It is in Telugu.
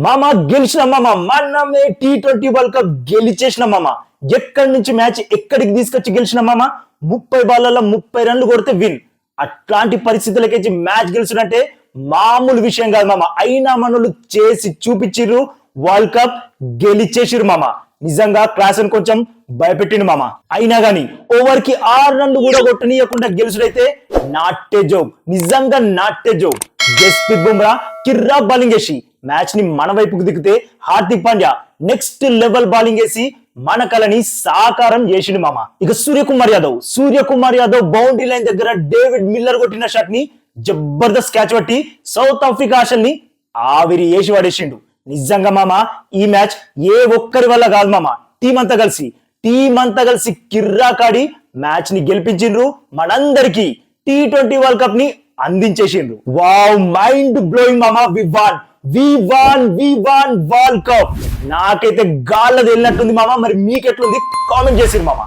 మామ గెలిచిన మామ. మనమే టీ ట్వంటీ వరల్డ్ కప్ గెలిచేసిన మామ. ఎక్కడి నుంచి మ్యాచ్ ఎక్కడికి తీసుకొచ్చి గెలిచిన మామ? ముప్పై బాళ్ళల్లో ముప్పై రన్లు కొడితే విన్. అట్లాంటి పరిస్థితులకి మ్యాచ్ గెలిచినట్టే మామూలు విషయం కాదు మామ. అయినా మనోళ్ళు చేసి చూపించిర్రు వరల్డ్ కప్ గెలిచేసిరు మామ. నిజంగా క్లాస్ అని కొంచెం భయపెట్టిండు మామ. అయినా గాని ఓవర్కి ఆరు రన్లు కూడా కొట్టనీయకుండా గెలుచుడైతే నాట్టే జోక్. నిజంగా not a joke. Jasprit Bumrah కిర్రా bowling మ్యాచ్ని మన వైపుకు దిగితే Hardik Pandya next level bowling వేసి మన కలని సాకారం చేసిండు మామ. ఇక సూర్యకుమార్ యాదవ్ సూర్యకుమార్ యాదవ్ బౌండరీ లైన్ దగ్గర డేవిడ్ మిల్లర్ కొట్టిన షాట్ని జబర్దస్త్ క్యాచ్ పట్టి సౌత్ ఆఫ్రికా ఆశల్ని ఆవిరి వేసి పడేసిండు. నిజంగా మామ ఈ మ్యాచ్ ఏ ఒక్కరి వల్ల కాదు మామ. టీం అంతా కలిసి టీం అంతా కలిసి కిర్రాకాడి మ్యాచ్ని గెలిపించిండ్రు మనందరికీ టీ ట్వంటీ వరల్డ్ కప్ని అందించేసిండ్రు. వావ్ మైండ్ బ్లోయింగ్ మామ we won we won we won world cup నాకైతే గాల్లది వెళ్ళినట్టుంది మామ మరి మీకెట్లుంది? కామెంట్ చేసింది మామ.